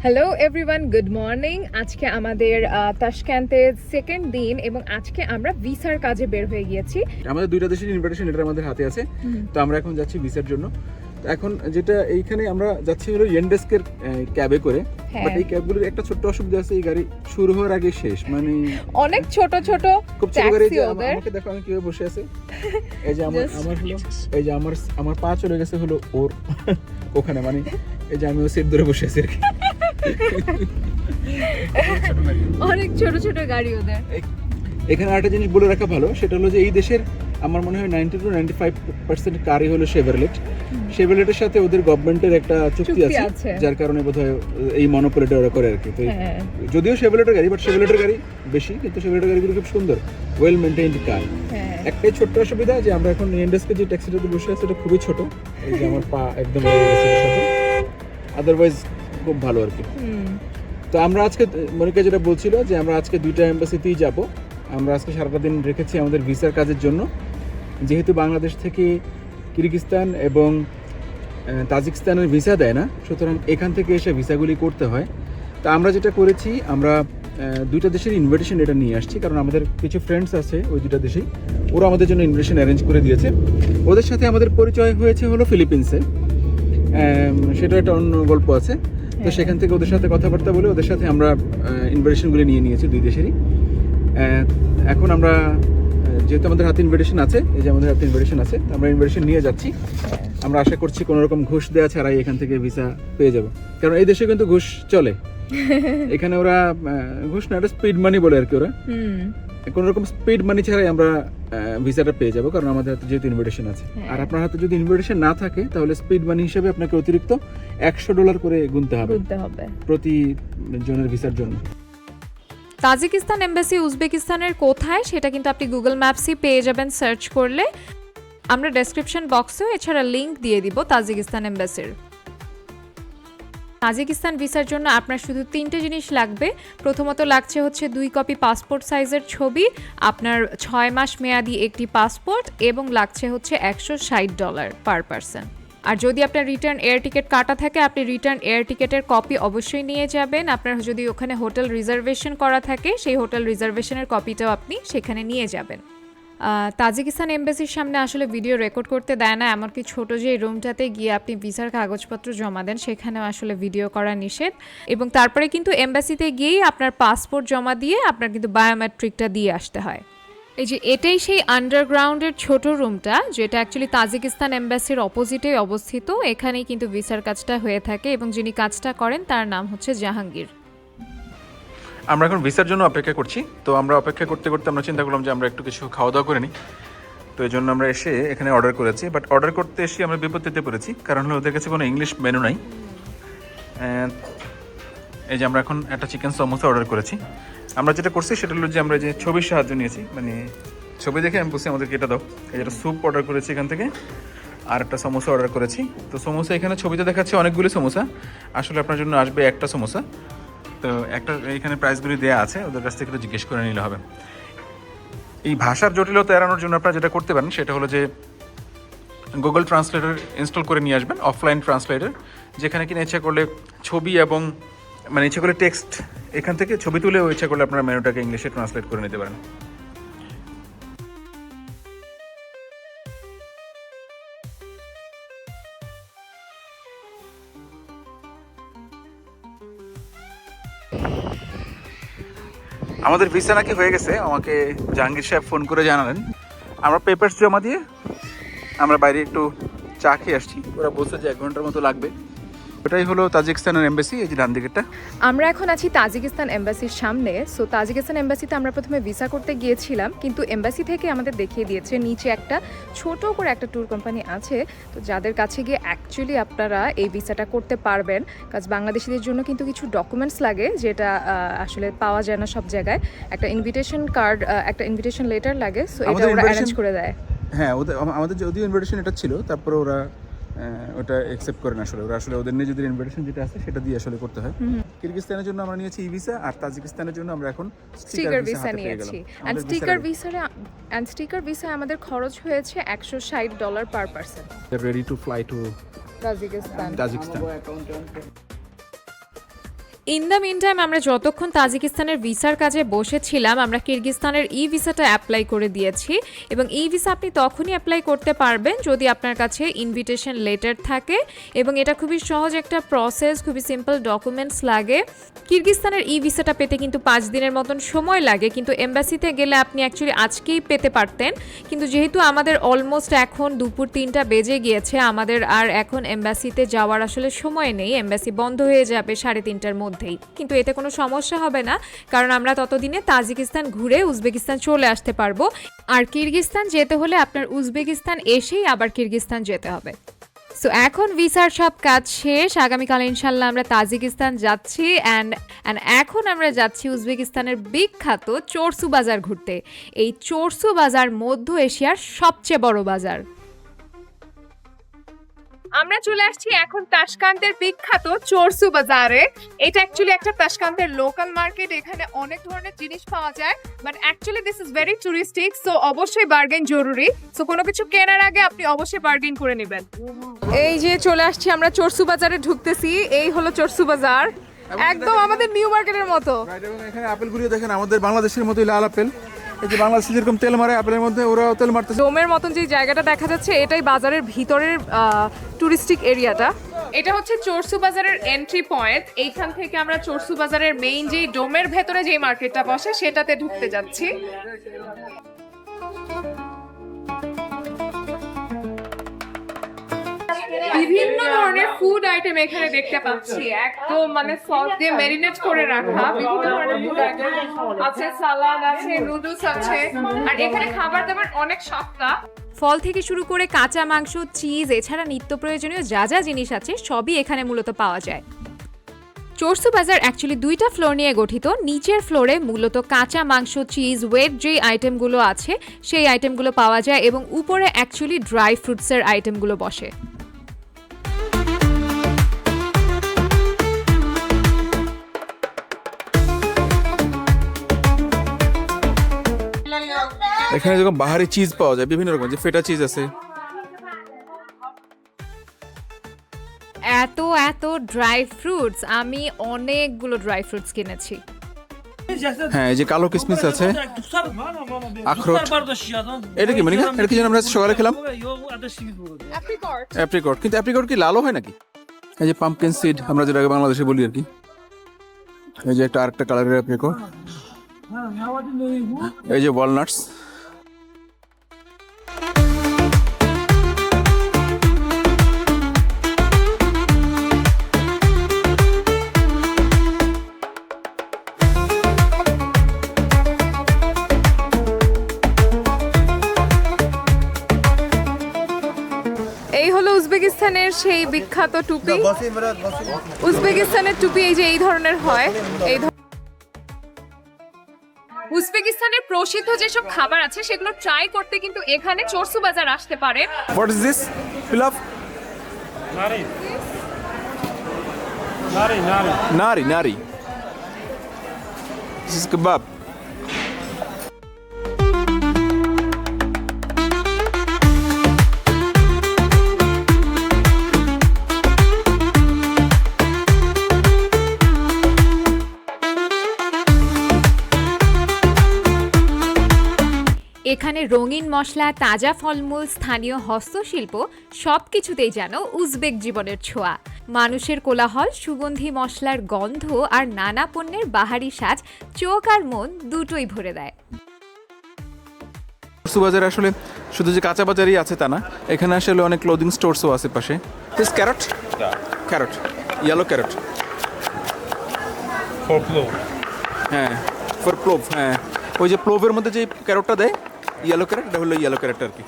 Hello everyone good morning আজকে আমাদের আহ, তাশক্যান্তের second দিন এবং আজকে আমরা ভিসার কাজে বের হয়ে গিয়েছি। আমাদের দুইটা দেশের ইনভিটেশন এটা আমাদের হাতে আছে। তো আমরা এখন যাচ্ছি ভিসার জন্য। তো এখন যেটা এইখানে আমরা যাচ্ছি হলো ইয়েন্ডেস্কের ক্যাবে করে। হ্যাঁ। বাট এই ক্যাবগুলোর একটা ছোট্ট অসুবিধা আছে এই গাড়ি শুরু হওয়ার আগে শেষ। মানে অনেক ছোট ছোট খুব ছোট গাড়ি ট্যাক্সি ওদের। আমাকে দেখো আমি কীভাবে বসে আছে। এই যে আমার আমার হলো এই যে আমার আমার পা চলে গেছে হলো ওর। ওখানে মানে এই যে আমি ও সিট ধরে বসে আছি আর কি। অনেক ছোট ছোট গাড়ি ওদের। এখানে আরেকটা জিনিস বলে রাখা ভালো সেটা হলো যে এই দেশের আমার মনে হয় ninety two ninety five percent কারই হলো শেভারলেট শেভারলেটের সাথে ওদের গভর্নমেন্টের একটা চুক্তি আছে। যার কারণে বোধহয় এই মনোপলিটা ওরা করে আর কি তো হ্যাঁ। যদিও শেভেলেটের গাড়ি বাট শেভেলেটের গাড়ি বেশি কিন্তু শেভেলেটের গাড়িগুলো খুব সুন্দর ওয়েল মেনটেইনড কার একটাই ছোট্ট অসুবিধা যে আমরা এখন ইন্ডাস্ট্রি যে ট্যাক্সিটাতে বসে আছে এটা খুবই ছোট। এই যে আমার পা একদম আদারওয়াইজ খুব ভালো আর কি। তো আমরা আজকে মনিকা যেটা বলছিল যে আমরা আজকে দুইটা এম্বাসিতেই যাব। আমরা আজকে সারাটা দিন রেখেছি আমাদের ভিসার কাজের জন্য। যেহেতু বাংলাদেশ থেকে কিরগিস্তান এবং তাজিকিস্তানের ভিসা দেয় না সুতরাং এখান থেকে এসে ভিসাগুলি করতে হয়। তা আমরা যেটা করেছি আমরা দুইটা দেশের ইনভিটেশন এটা নিয়ে আসছি কারণ আমাদের কিছু ফ্রেন্ডস আছে ওই দুইটা দেশেই। ওরা আমাদের জন্য ইনভিটেশন অ্যারেঞ্জ করে দিয়েছে। ওদের সাথে আমাদের পরিচয় হয়েছে হলো ফিলিপিন্সে। সেটা একটা অন্য গল্প আছে। তো। সেখান থেকে ওদের সাথে কথাবার্তা বলে ওদের সাথে আমরা ইনভিটেশনগুলি নিয়ে নিয়েছি দুই দেশেরই। এখন আমরা যেহেতু আমাদের হাতে ইনভিটেশন আছে এই যে আমাদের হাতে ইনভিটেশন আছে আমরা ইনভিটেশন নিয়ে যাচ্ছি। আমরা আশা করছি কোনো রকম ঘুষ দেওয়া ছাড়াই এখান থেকে ভিসা পেয়ে যাব। কারণ এই দেশে কিন্তু ঘুষ চলে। এখানে ওরা ঘুষ না এটা স্পিড মানি বলে আর কি ওরা। কোনো রকম স্পিড মানি ছাড়াই আমরা ভিসাটা পেয়ে যাব কারণ আমাদের হাতে যেহেতু ইনভিটেশন আছে। হ্যাঁ। আর আপনার হাতে যদি ইনভিটেশন না থাকে তাহলে স্পিড মানি হিসেবে আপনাকে অতিরিক্ত একশো ডলার করে গুনতে হবে। প্রতি জনের ভিসার জন্য। তাজিকিস্তান এমবাসি উজবেকিস্তানের কোথায়? সেটা কিন্তু আপনি গুগল ম্যাপসই পেয়ে যাবেন সার্চ করলে। আমরা ডেসক্রিপশন বক্সেও এছাড়া লিংক দিয়ে দিব তাজিকিস্তান এমবাসির তাজিকিস্তান ভিসার জন্য আপনার শুধু তিনটে জিনিস লাগবে। প্রথমত লাগছে হচ্ছে দুই কপি পাসপোর্ট সাইজের ছবি, আপনার ছয় মাস মেয়াদি একটি পাসপোর্ট এবং লাগছে হচ্ছে একশো ষাট ডলার পার পারসন। আর যদি আপনার রিটার্ন এয়ার টিকিট কাটা থাকে, আপনি রিটার্ন এয়ার টিকিটের কপি অবশ্যই নিয়ে যাবেন। আপনার যদি ওখানে হোটেল রিজার্ভেশন করা থাকে, সেই হোটেল রিজার্ভেশনের কপিটাও আপনি সেখানে নিয়ে যাবেন। তাজিকিস্তান এমবাসির সামনে আসলে ভিডিও রেকর্ড করতে দেয় না, এমনকি ছোট যে রুমটাতে গিয়ে আপনি ভিসার কাগজপত্র জমা দেন, সেখানেও আসলে ভিডিও করা নিষেধ। এবং তারপরে কিন্তু এমবাসিতে গিয়েই আপনার পাসপোর্ট জমা দিয়ে আপনার কিন্তু বায়োমেট্রিকটা দিয়ে আসতে হয়। এই যে এটাই সেই আন্ডারগ্রাউন্ডের ছোট রুমটা, যেটা অ্যাকচুয়ালি তাজিকিস্তান এম্বাসির অপোজিটে অবস্থিত, এখানেই কিন্তু ভিসার কাজটা হয়ে থাকে এবং যিনি কাজটা করেন তার নাম হচ্ছে জাহাঙ্গীর। আমরা এখন ভিসার জন্য অপেক্ষা করছি। তো আমরা অপেক্ষা করতে করতে আমরা চিন্তা করলাম যে আমরা একটু কিছু খাওয়া দাওয়া করে নিই। তো এই জন্য আমরা এসে এখানে অর্ডার করেছি। বাট অর্ডার করতে এসে আমরা বিপত্তিতে পড়েছি। কারণ হলো ওদের কাছে কোনো ইংলিশ মেনু নাই। এই যে আমরা এখন একটা চিকেন সমোসা অর্ডার করেছি। আমরা যেটা করছি সেটা হলো যে আমরা যে ছবির সাহায্য নিয়েছি। মানে ছবি দেখে আমি বলছি, আমাদেরকে এটা দাও। এই যেটা স্যুপ অর্ডার করেছি এখান থেকে। আর একটা সমোসা অর্ডার করেছি। তো সমোসা এখানে ছবিতে দেখাচ্ছে অনেকগুলি সমোসা। আসলে আপনার জন্য আসবে একটা সমোসা। তো একটা এখানে প্রাইসগুলি দেওয়া আছে, ওদের কাছ থেকে একটু জিজ্ঞেস করে নিলে হবে। এই ভাষার জটিলতা এড়ানোর জন্য আপনারা যেটা করতে পারেন, সেটা হলো যে গুগল ট্রান্সলেটার ইনস্টল করে নিয়ে আসবেন অফলাইন ট্রান্সলেটার যেখানে কিনা ইচ্ছা করলে ছবি এবং মানে ইচ্ছা করলে টেক্সট এখান থেকে ছবি তুলেও ইচ্ছা করলে আপনারা মেনুটাকে ইংলিশে ট্রান্সলেট করে নিতে পারেন। আমাদের ভিসা নাকি হয়ে গেছে, আমাকে জাহাঙ্গীর সাহেব ফোন করে জানালেন। আমরা পেপার্স জমা দিয়ে আমরা বাইরে একটু চা খেয়ে আসছি, ওরা বলছে যে এক ঘণ্টার মতো লাগবে। ওটাই হলো তাজিকিস্তানের এমবাসি এই যে ডান দিকেরটা। আমরা এখন আছি তাজিকিস্তান এম্বাসির সামনে। সো তাজিকিস্তান এম্বাসিতে আমরা প্রথমে ভিসা করতে গিয়েছিলাম কিন্তু এম্বাসি থেকে আমাদের দেখিয়ে দিয়েছে নিচে একটা ছোট করে একটা ট্যুর কোম্পানি আছে। তো যাদের কাছে গিয়ে অ্যাকচুয়ালি আপনারা এই ভিসাটা করতে পারবেন কাজ বাংলাদেশিদের জন্য কিন্তু কিছু ডকুমেন্টস লাগে যেটা আসলে পাওয়া যায় না সব জায়গায়। একটা ইনভিটেশন কার্ড একটা ইনভিটেশন লেটার লাগে সো এটা ওরা অ্যারেঞ্জ করে দেয়। হ্যাঁ ওদের আমাদের যদিও ইনভিটেশন এটা ছিল তারপরে ওরা ওটা অ্যাকসেপ্ট করে না আসলে। ওরা আসলে ওদের নিয়ে যদি ইনভিটেশন যেটা আছে সেটা দিয়ে আসলে করতে হয়। কিরগিজস্তানের জন্য আমরা নিয়েছি ই ভিসা আর তাজিকিস্তানের জন্য আমরা এখন স্টিকার ভিসা নিয়েছি। এন্ড স্টিকার ভিসা ভিসারে অ্যান্ড স্টিকার ভিসা আমাদের খরচ হয়েছে একশো ষাট dollar per person ready to fly to Tajikistan. Tajikistan. In the meantime আমরা যতক্ষণ তাজিকিস্তানের ভিসার কাজে বসেছিলাম, আমরা কিরগিস্তানের ই ভিসাটা অ্যাপ্লাই করে দিয়েছি। এবং ই ভিসা আপনি তখনই অ্যাপ্লাই করতে পারবেন যদি আপনার কাছে ইনভিটেশন লেটার থাকে। এবং এটা খুবই সহজ একটা প্রসেস খুবই সিম্পল ডকুমেন্টস লাগে। কিরগিস্তানের ই ভিসাটা পেতে কিন্তু পাঁচ দিনের মতন সময় লাগে, কিন্তু এম্বাসিতে গেলে আপনি অ্যাকচুয়ালি আজকেই পেতে পারতেন। কিন্তু যেহেতু আমাদের অলমোস্ট এখন দুপুর তিনটা বেজে গিয়েছে, আমাদের আর এখন এম্বাসিতে যাওয়ার আসলে সময় নেই, এম্বাসি বন্ধ হয়ে যাবে সাড়ে তিনটার মধ্যেই। কিন্তু এতে কোনো সমস্যা হবে না, কারণ আমরা ততদিনে তাজিকিস্তান ঘুরে উজবেকিস্তান চলে আসতে পারব। আর কিরগিস্তান যেতে হলে আপনার উজবেকিস্তান এসেই আবার কিরগিস্তান যেতে হবে। সো এখন ভিসার সব কাজ শেষ। আগামীকাল ইনশাল্লাহ আমরা তাজিকিস্তান যাচ্ছি। অ্যান্ড অ্যান্ড এখন আমরা যাচ্ছি উজবেকিস্তানের বিখ্যাত চোরসু বাজার ঘুরতে। এই চোরসু বাজার মধ্য এশিয়ার সবচেয়ে বড় বাজার। আমরা চলে আসছি এখন তাশকান্তের বিখ্যাত চোরসু বাজারে। এটা অ্যাকচুয়ালি একটা তাশকান্তের লোকাল মার্কেট এখানে অনেক ধরনের জিনিস পাওয়া যায়। But actually this is very touristic so অবশ্যই বার্গেন জরুরি। সো কোনো কিছু কেনার আগে আপনি অবশ্যই বার্গেন করে নেবেন। এই যে চলে আসছি আমরা চোরসু বাজারে ঢুকতেছি। এই হলো চোরসু বাজার। একদম আমাদের নিউ মার্কেটের মতো। এখানে আপেলগুলি দেখেন আমাদের বাংলাদেশের মতোই লাল আপেল। এই যে বাংলাদেশে যেরকম তেল মারে আপেলের মধ্যে ওরাও তেল মারতেছে। ডোমের মতন যে জায়গাটা দেখা যাচ্ছে, এটাই বাজারের ভিতরের টুরিস্টিক এরিয়াটা এটা হচ্ছে চোরসু বাজারের এন্ট্রি পয়েন্ট এইখান থেকে আমরা চোরসু বাজারের মেইন যেই ডোমের ভেতরে যেই মার্কেটটা বসে, সেটাতে ঢুকতে যাচ্ছি। বিভিন্ন ধরনের ফুড আইটেম এখানে দেখতে পাচ্ছি। একদম মানে সস দিয়ে ম্যারিনেট করে রাখা। বিভিন্ন ধরনের ফুড আইটেম আছে সালাদ আছে নুডলস আছে। আর এখানে খাবার দাবার অনেক সস্তা। ফল থেকে শুরু করে কাঁচা মাংস চিজ এছাড়া নিত্য প্রয়োজনীয় যা যা জিনিস আছে, সবই এখানে মূলত পাওয়া যায়। চোরসু বাজার অ্যাকচুয়ালি দুইটা ফ্লোর নিয়ে গঠিত। নিচের ফ্লোরে মূলত কাঁচা মাংস চিজ ওয়েট যে আইটেমগুলো আছে, সেই আইটেমগুলো পাওয়া যায় এবং উপরে অ্যাকচুয়ালি ড্রাই ফ্রুটসের আইটেমগুলো বসে। এখানে যেরকম বাহারি চিজ পাওয়া যায় বিভিন্ন রকম যে ফেটা চিজ আছে। এত এত ড্রাই ফ্রুটস আমি অনেকগুলো ড্রাই ফ্রুটস কিনেছি। হ্যাঁ এই যে কালো কিসমিস আছে। আখরোট। এটা কি মানে এটা কি যেন আমরা সকালে খেলাম? অ্যাপ্রিকট অ্যাপ্রিকট কিন্তু অ্যাপ্রিকট কি লালও হয় নাকি? এই যে পাম্পকিন সিড আমরা যেটাকে বাংলাদেশে বলি আর কি। এই যে একটা আরেকটা কালারের অ্যাপ্রিকট এই যে ওয়ালনাটস উজবেকিস্তানের সেই বিখ্যাত টুপি? উজবেকিস্তানের টুপি এই যে এই ধরনের হয় এই উজবেকিস্তানের প্রসিদ্ধ যেসব খাবার আছে সেগুলো ট্রাই করতে কিন্তু এখানে চোরসু বাজার আসতে পারে। হোয়াট ইজ দিস পিলাফ নারী। নারী নারী। নারি নারি। দিস ইজ কাবাব এখানে রঙিন মশলা তাজা ফলমূল স্থানীয় হস্তশিল্প সব কিছুতেই যেন উজবেক জীবনের ছোঁয়া। মানুষের কোলাহল সুগন্ধি মশলার গন্ধ আর নানা পণ্যের বাহারি সাজ চোখ আর মন দুটোই ভরে দেয়। বাজারে আসলে শুধু যে কাঁচা বাজারই আছে তা না এখানে আসলে অনেক ক্লোদিং স্টোরসও আছে পাশে। This carrot carrot yellow carrot ফোকলো হ্যাঁ ফর প্লোভ হ্যাঁ। ওই যে প্লোভের মধ্যে যে ক্যারটটা দেয় ইয়েলো ক্যারট হলো ইয়েলো ক্যারট আর কি।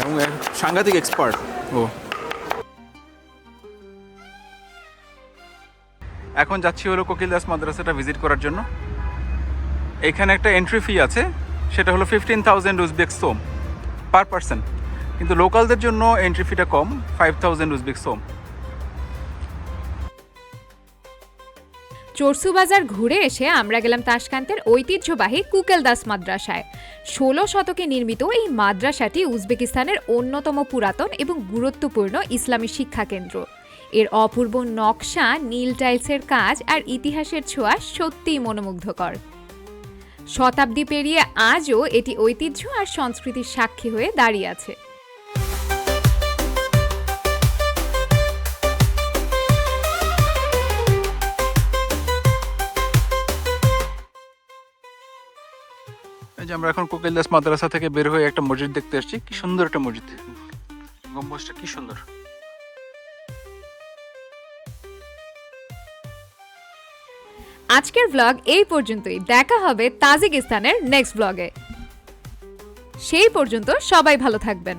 এবং সাংঘাতিক এক্সপার্ট ও। এখন যাচ্ছি হলো কোকিল দাস মাদ্রাসাটা ভিজিট করার জন্য। এখানে একটা এন্ট্রি ফি আছে, সেটা হলো fifteen thousand Uzbek som per person কিন্তু লোকালদের জন্য এন্ট্রি ফিটা কম five thousand Uzbek som Chorsu বাজার ঘুরে এসে আমরা গেলাম তাসকান্তের ঐতিহ্যবাহী কুকেলদাস মাদ্রাসায়। ষোলো শতকে নির্মিত এই মাদ্রাসাটি উজবেকিস্তানের অন্যতম পুরাতন এবং গুরুত্বপূর্ণ ইসলামী শিক্ষা কেন্দ্র এর অপূর্ব নকশা, নীল টাইলসের কাজ আর ইতিহাসের ছোঁয়া সত্যিই মনোমুগ্ধকর। শতাব্দী পেরিয়ে আজও এটি ঐতিহ্য আর সংস্কৃতির সাক্ষী হয়ে দাঁড়িয়ে আছে। আমরা এখন কোকিলদাস মাদ্রাসা থেকে বের হয়ে একটা মসজিদ দেখতে আসছি। কি সুন্দর একটা মসজিদ। গম্বুজটা কি সুন্দর। আজকের ব্লগ এই পর্যন্তই। দেখা হবে তাজিকিস্তানের নেক্সট ব্লগে সেই পর্যন্ত সবাই ভালো থাকবেন।